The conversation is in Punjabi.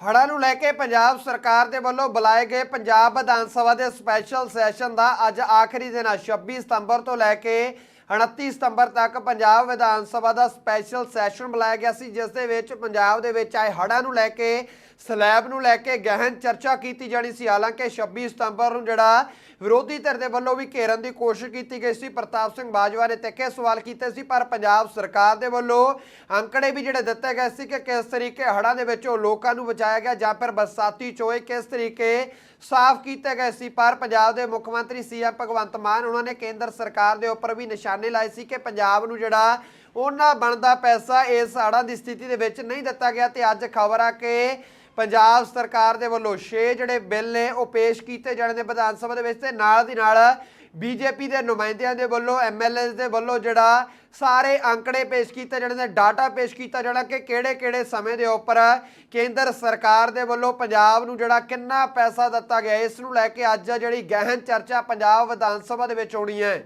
ਹੜ੍ਹਾਂ ਨੂੰ ਲੈ ਕੇ ਪੰਜਾਬ ਸਰਕਾਰ ਦੇ ਵੱਲੋਂ ਬੁਲਾਏ ਗਏ ਪੰਜਾਬ ਵਿਧਾਨ ਸਭਾ ਦੇ ਸਪੈਸ਼ਲ ਸੈਸ਼ਨ ਦਾ ਅੱਜ ਆਖਰੀ ਦਿਨ ਆ 26 ਸਤੰਬਰ ਤੋਂ ਲੈ ਕੇ 29 ਸਤੰਬਰ ਤੱਕ ਪੰਜਾਬ ਵਿਧਾਨ ਸਭਾ ਦਾ ਸਪੈਸ਼ਲ ਸੈਸ਼ਨ ਬੁਲਾਇਆ ਗਿਆ ਸੀ, ਜਿਸ ਦੇ ਵਿੱਚ ਪੰਜਾਬ ਦੇ ਵਿੱਚ ਆਏ ਹੜ੍ਹਾਂ ਨੂੰ ਲੈ ਕੇ ਸਲੈਬ ਨੂੰ ਲੈ ਕੇ ਗਹਿਨ ਚਰਚਾ ਕੀਤੀ ਜਾਣੀ ਸੀ। ਹਾਲਾਂਕਿ 26 ਸਤੰਬਰ ਨੂੰ ਜਿਹੜਾ ਵਿਰੋਧੀ ਧਿਰ ਦੇ ਵੱਲੋਂ ਵੀ ਘੇਰਨ ਦੀ ਕੋਸ਼ਿਸ਼ ਕੀਤੀ ਗਈ ਸੀ, ਪ੍ਰਤਾਪ ਸਿੰਘ ਬਾਜਵਾ ਨੇ ਤਿੱਖੇ ਸਵਾਲ ਕੀਤੇ ਸੀ, ਪਰ ਪੰਜਾਬ ਸਰਕਾਰ ਦੇ ਵੱਲੋਂ ਅੰਕੜੇ ਵੀ ਜਿਹੜੇ ਦਿੱਤੇ ਗਏ ਸੀ ਕਿ ਕਿਸ ਤਰੀਕੇ ਹੜ੍ਹਾਂ ਦੇ ਵਿੱਚੋਂ ਲੋਕਾਂ ਨੂੰ ਬਚਾਇਆ ਗਿਆ ਜਾਂ ਫਿਰ ਬਰਸਾਤੀ ਚੋਏ ਕਿਸ ਤਰੀਕੇ ਸਾਫ਼ ਕੀਤੇ ਗਏ ਸੀ। ਪਰ ਪੰਜਾਬ ਦੇ ਮੁੱਖ ਮੰਤਰੀ ਸੀਐਮ ਭਗਵੰਤ ਮਾਨ, ਉਹਨਾਂ ਨੇ ਕੇਂਦਰ ਸਰਕਾਰ ਦੇ ਉੱਪਰ ਵੀ ਨਿਸ਼ਾਨੇ ਲਾਏ ਸੀ ਕਿ ਪੰਜਾਬ ਨੂੰ ਜਿਹੜਾ ਉਹਨਾਂ ਬਣਦਾ ਪੈਸਾ ਇਸ ਹੜ੍ਹਾਂ ਦੀ ਸਥਿਤੀ ਦੇ ਵਿੱਚ ਨਹੀਂ ਦਿੱਤਾ ਗਿਆ। ਤੇ ਅੱਜ ਖਬਰ ਆ ਕਿ ਪੰਜਾਬ ਸਰਕਾਰ ਦੇ ਵੱਲੋਂ 6 ਜਿਹੜੇ ਬਿੱਲ ਨੇ, ਉਹ ਪੇਸ਼ ਕੀਤੇ ਜਾਣੇ ਨੇ ਵਿਧਾਨ ਸਭਾ ਦੇ ਵਿੱਚ ਤੇ ਨਾਲ ਦੀ ਨਾਲ ਬੀਜੇਪੀ ਦੇ ਨੁਮਾਇੰਦਿਆਂ ਦੇ ਵੱਲੋਂ ਐਮਐਲਏ ਦੇ ਵੱਲੋਂ ਜਿਹੜਾ ਸਾਰੇ ਅੰਕੜੇ ਪੇਸ਼ ਕੀਤੇ ਜਾਣੇ ਨੇ, ਡਾਟਾ ਪੇਸ਼ ਕੀਤਾ ਜਾਣਾ ਕਿ ਕਿਹੜੇ-ਕਿਹੜੇ ਸਮੇਂ ਦੇ ਉੱਪਰ ਕੇਂਦਰ ਸਰਕਾਰ ਦੇ ਵੱਲੋਂ ਪੰਜਾਬ ਨੂੰ ਜਿਹੜਾ ਕਿੰਨਾ ਪੈਸਾ ਦਿੱਤਾ ਗਿਆ, ਇਸ ਨੂੰ ਲੈ ਕੇ ਅੱਜ ਜਿਹੜੀ ਗਹਿਨ ਚਰਚਾ ਪੰਜਾਬ ਵਿਧਾਨ ਸਭਾ ਦੇ ਵਿੱਚ ਹੋਣੀ ਹੈ।